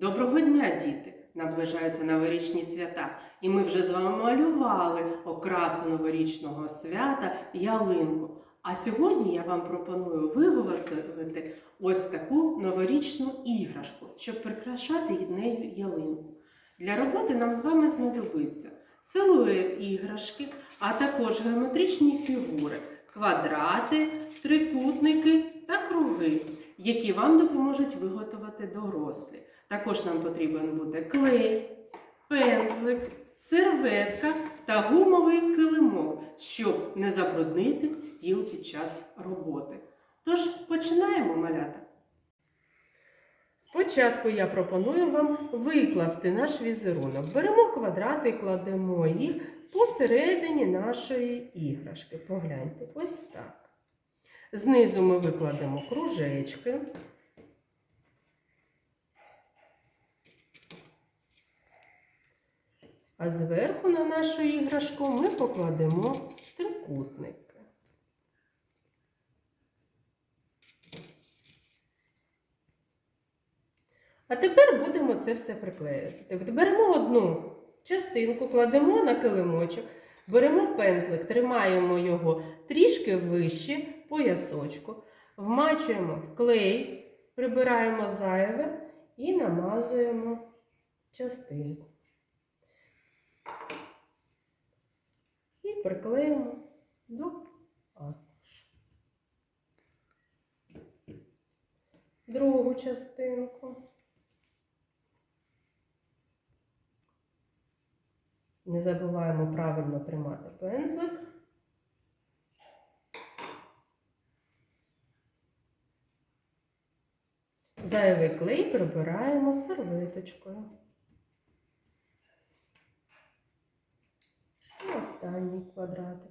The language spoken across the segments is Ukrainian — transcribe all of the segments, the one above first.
Доброго дня, діти! Наближаються новорічні свята, і ми вже з вами малювали окрасу новорічного свята ялинку. А сьогодні я вам пропоную виготовити ось таку новорічну іграшку, щоб прикрашати нею ялинку. Для роботи нам з вами знадобиться силует іграшки, а також геометричні фігури, квадрати, трикутники та круги, які вам допоможуть виготовити дорослі. Також нам потрібен буде клей, пензлик, серветка та гумовий килимок, щоб не забруднити стіл під час роботи. Тож починаємо малята. Спочатку я пропоную вам викласти наш візерунок. Беремо квадрати і кладемо їх посередині нашої іграшки. Погляньте, ось так. Знизу ми викладемо кружечки. А зверху на нашу іграшку ми покладемо трикутники. А тепер будемо це все приклеювати. Беремо одну частинку, кладемо на килимочок, беремо пензлик, тримаємо його трішки вище поясочку, вмачуємо в клей, прибираємо зайве і намазуємо частинку. І приклеїмо до аркушу. Другу частинку. Не забуваємо правильно тримати пензлик. Зайвий клей прибираємо серветочкою. Останній квадратик.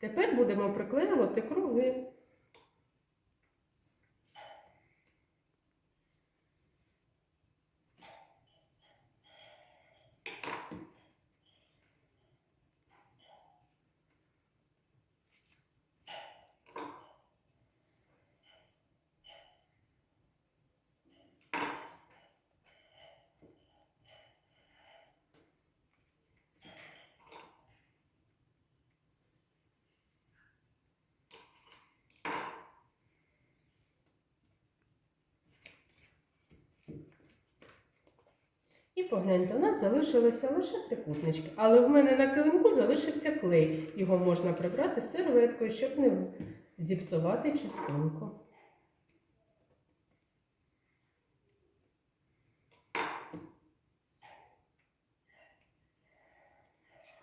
Тепер будемо приклеювати круги. І погляньте, у нас залишилися лише трикутнички. Але в мене на килимку залишився клей. Його можна прибрати серветкою, щоб не зіпсувати частинку.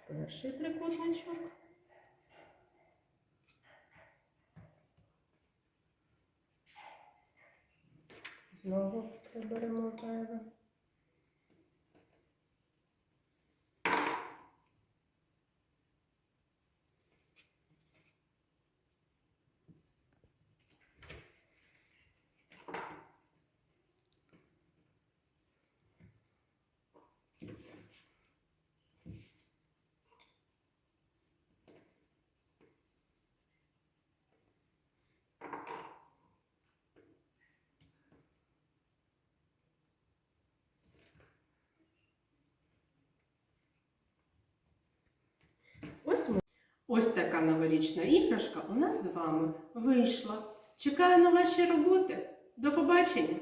Перший трикутничок. Знову приберемо зайве. Ось ми. Ось така новорічна іграшка у нас з вами вийшла. Чекаю на ваші роботи. До побачення!